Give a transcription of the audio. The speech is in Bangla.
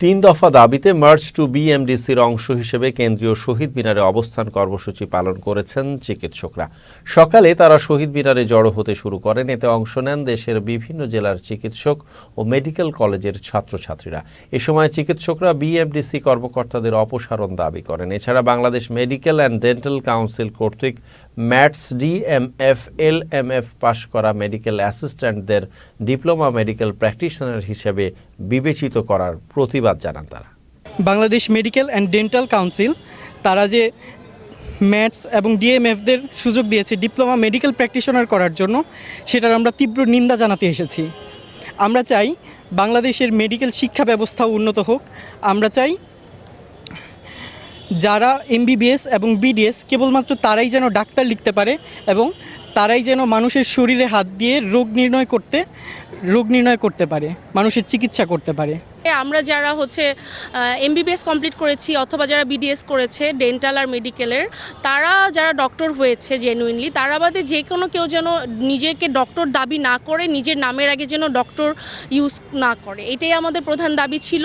তিন দফা দাবিতে মার্চ টু বিএমডিসির অংশ হিসেবে কেন্দ্রীয় শহীদ মিনারে অবস্থান কর্মসূচি পালন করেছেন চিকিৎসকরা। সকালে তারা শহীদ মিনারে জড়ো হতে শুরু করেন। এতে অংশ নেন দেশের বিভিন্ন জেলার চিকিৎসক ও মেডিকেল কলেজের ছাত্রছাত্রীরা। এ সময় চিকিৎসকরা বিএমডিসি কর্মকর্তাদের অপসারণ দাবি করেন। এছাড়া Bangladesh Medical and Dental Council কর্তৃক ম্যাটস ডিএমএফ এলএমএফ পাশ করা মেডিকেল অ্যাসিস্ট্যান্টদের ডিপ্লোমা মেডিকেল প্র্যাকটিশনার হিসেবে বিবেচিত করার প্রতিবাদ জানান তারা। Bangladesh Medical and Dental Council তারা যে ম্যাথস এবং ডিএমএফদের সুযোগ দিয়েছে ডিপ্লোমা মেডিকেল প্র্যাকটিশনার করার জন্য, সেটার আমরা তীব্র নিন্দা জানাতে এসেছি। আমরা চাই বাংলাদেশের মেডিকেল শিক্ষা ব্যবস্থা উন্নত হোক। আমরা চাই যারা এমবিবিএস এবং বিডিএস কেবলমাত্র তারাই যেন ডাক্তার লিখতে পারে এবং তারাই যেন মানুষের শরীরে হাত দিয়ে রোগ নির্ণয় করতে, রোগ নির্ণয় করতে পারে, মানুষের চিকিৎসা করতে পারে। আমরা যারা হচ্ছে এমবিবিএস কমপ্লিট করেছি অথবা যারা বিডিএস করেছে ডেন্টাল আর মেডিকেলের তারা যারা ডক্টর হয়েছে জেনুইনলি তারা বাদে যে কোনো কেউ যেন নিজেকে ডক্টর দাবি না করে, নিজের নামের আগে যেন ডক্টর ইউজ না করে। এটাই আমাদের প্রধান দাবি ছিল।